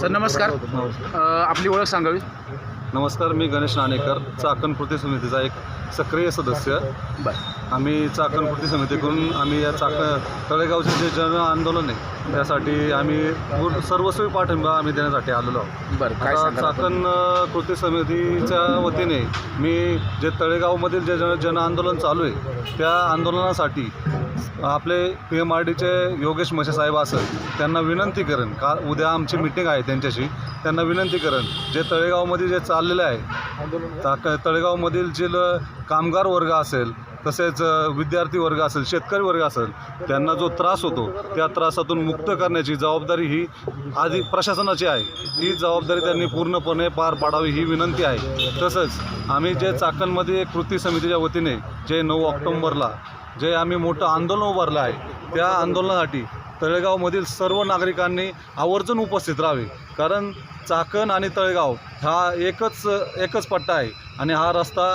Sir नमस्कार. अ, आपली ओळख सांगावी? नमस्कार मी गणेश नाणेकर चाकण कृती समितीचा एक सक्रिय सदस्य. बरं. आम्ही चाकण कृती समितीकडून आम्ही या चाक तळेगावचे जे जन आंदोलन आहे त्यासाठी आम्ही पूर्ण सर्वस्वी पाठिंबा आम्ही देण्यासाठी आलेलो आहोत. बरं काय आता सांगाल आपण? चाकण अ, कृती समितीच्या वतीने मी जे तळेगावमधील जे जन जन आंदोलन चालू आहे त्या आंदोलनासाठी आपले पी एम आर डीचे योगेश मशे साहेब असेल त्यांना विनंती करेन. का उद्या आमची मिटिंग आहे त्यांच्याशी त्यांना विनंती करेन. जे तळेगावमध्ये जे चाललेलं आहे ताक तळेगावमधील जे ल- कामगार वर्ग असेल तसेच विद्यार्थी वर्ग असेल शेतकरी वर्ग असेल त्यांना जो त्रास होतो त्या त्रासातून मुक्त करण्याची जबाबदारी ही आधी प्रशासनाची आहे. ही जबाबदारी त्यांनी पूर्णपणे पार पाडावी ही विनंती आहे. तसंच आम्ही जे चाकणमध्ये कृती समितीच्या वतीने जे नऊ ऑक्टोंबरला जे आम्ही मोठं आंदोलन उभारलं आहे त्या आंदोलनासाठी तळेगावमधील सर्व नागरिकांनी आवर्जून उपस्थित राहावे. कारण चाकण आणि तळेगाव हा एकच एकच पट्टा आहे आणि हा रस्ता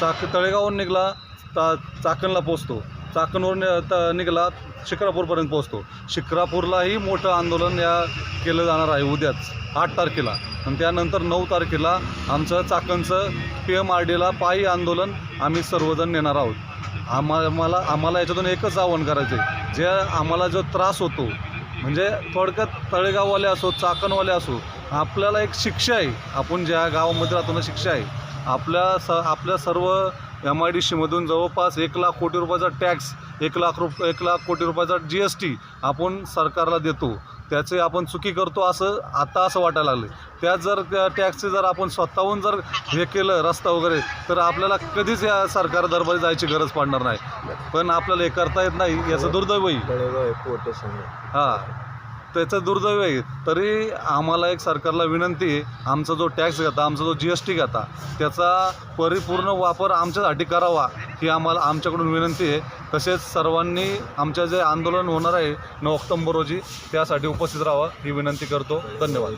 चाक तळेगावहून निघाला ता चाकणला पोचतो चाकणवरून नि- त निघाला शिक्रापूरपर्यंत पोचतो शिक्रापूरलाही मोठं आंदोलन या केलं जाणार आहे उद्याच आठ तारखेला. आणि त्यानंतर नऊ तारखेला आमचं चाकणचं पी एम आर डीला पायी आंदोलन आम्ही सर्वजण नेणार आहोत. आम्हा आम्हाला आम्हाला याच्यातून एकच आव्हान करायचं आहे जे आम्हाला जो त्रास होतो म्हणजे थोडक्यात तळेगाववाले असो चाकणवाले असो आपल्याला एक शिक्षा आहे. आपण ज्या गावामध्ये राहतो ना शिक्षा आहे. आपल्या स आपल्या सर्व एम आय डी सीमधून जवळपास एक लाख कोटी रुपयाचा टॅक्स एक लाख रुप एक लाख कोटी रुपयाचा जी एस टी आपण सरकारला देतो. त्याचे आपण चुकी करतो असं आता असं वाटायला लागलं त्यात जर त्या टॅक्सचे जर आपण स्वतःहून जर हे केलं रस्ता वगैरे तर आपल्याला कधीच या सरकार दरबारी जायची गरज पडणार नाही. पण आपल्याला हे करता येत नाही याचं दुर्दैव आहे हां. त्याचं दुर्दैव आहे. तरी आम्हाला एक सरकारला विनंती आहे आमचा जो टॅक्स घेता आमचा जो जी एस टी घेता त्याचा परिपूर्ण वापर आमच्यासाठी करावा ही आम्हाला आमच्याकडून विनंती आहे. तसेच सर्वांनी आमच्या जे आंदोलन होणार आहे नऊ ऑक्टोंबर रोजी त्यासाठी उपस्थित राहावं ही विनंती करतो. धन्यवाद.